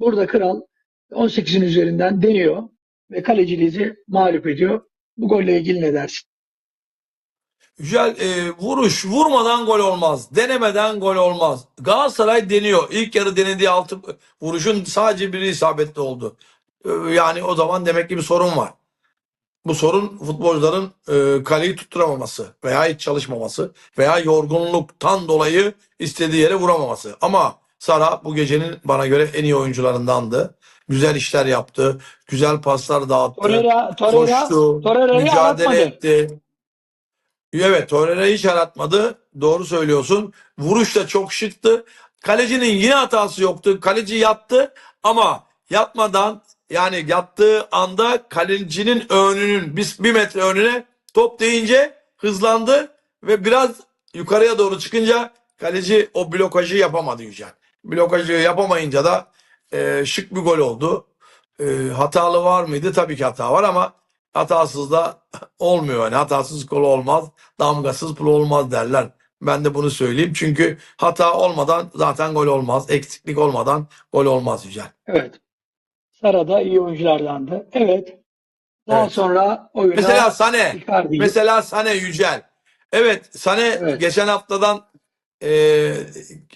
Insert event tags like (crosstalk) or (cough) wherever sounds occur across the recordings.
Burada Kral 18'in üzerinden deniyor ve kaleciliği mağlup ediyor. Bu golle ilgili ne dersin? Güzel e, vuruş. Vurmadan gol olmaz. Denemeden gol olmaz. Galatasaray deniyor. İlk yarı denediği altı vuruşun sadece biri isabetli oldu. E, yani o zaman demek ki bir sorun var. Bu sorun futbolcuların e, kaleyi tutturamaması veya hiç çalışmaması veya yorgunluktan dolayı istediği yere vuramaması. Ama Sara bu gecenin bana göre en iyi oyuncularındandı. Güzel işler yaptı. Güzel paslar dağıttı. Torreira, Torreira, Koştu. Torreira'yı mücadele aratmadı. etti. Evet Torreira hiç aratmadı. Doğru söylüyorsun. Vuruş da çok şıktı. Kalecinin yine hatası yoktu. Kaleci yattı ama yatmadan yani yattığı anda kalecinin önünün bir, bir metre önüne top deyince hızlandı ve biraz yukarıya doğru çıkınca kaleci o blokajı yapamadı Yücel. Blokajı yapamayınca da e, şık bir gol oldu. E, hatalı var mıydı? Tabii ki hata var ama hatasız da (laughs) olmuyor. Yani hatasız gol olmaz, damgasız pul olmaz derler. Ben de bunu söyleyeyim. Çünkü hata olmadan zaten gol olmaz. Eksiklik olmadan gol olmaz Yücel. Evet. Sara da iyi oyunculardandı. Evet. Daha Evet. sonra oyuna Mesela Sane. Mesela Sane Yücel. Evet Sane Evet. geçen haftadan e,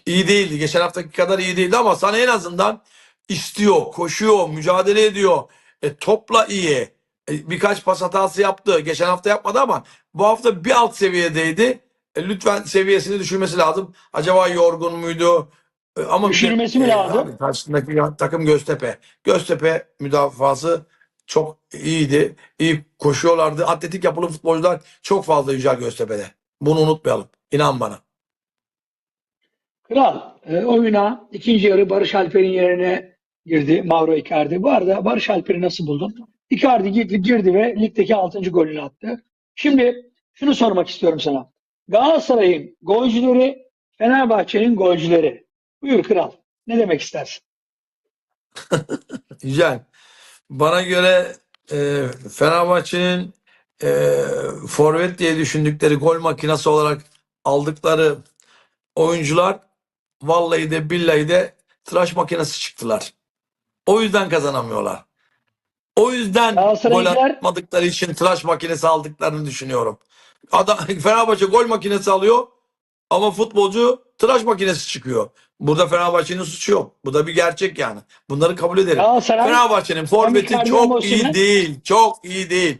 iyi değildi. Geçen haftaki kadar iyi değildi ama Sane en azından istiyor, koşuyor, mücadele ediyor. E, topla iyi. E, birkaç pas hatası yaptı. Geçen hafta yapmadı ama bu hafta bir alt seviyedeydi. E, lütfen seviyesini düşürmesi lazım. Acaba yorgun muydu? E, ama Düşürmesi mi e, lazım? abi karşısındaki takım Göztepe. Göztepe müdafası çok iyiydi. İyi koşuyorlardı. Atletik yapılı futbolcular çok fazla Yücel Göztepe'de. Bunu unutmayalım. İnan bana. Kral e, oyuna ikinci yarı Barış Alper'in yerine girdi Mauro Icardi. Bu arada Barış Alper'i nasıl buldun? Icardi girdi, girdi ve ligdeki 6. golünü attı. Şimdi şunu sormak istiyorum sana. Galatasaray'ın golcüleri, Fenerbahçe'nin golcüleri. Buyur Kral. Ne demek istersin? (laughs) Güzel. Bana göre e, Fenerbahçe'nin e, forvet diye düşündükleri gol makinesi olarak aldıkları oyuncular vallahi de billahi de tıraş makinesi çıktılar. O yüzden kazanamıyorlar. O yüzden gol atmadıkları için tıraş makinesi aldıklarını düşünüyorum. Adam, (laughs) Fenerbahçe gol makinesi alıyor ama futbolcu tıraş makinesi çıkıyor. Burada Fenerbahçe'nin suçu yok. Bu da bir gerçek yani. Bunları kabul edelim. Fenerbahçe'nin forveti çok iyi değil. Çok iyi değil.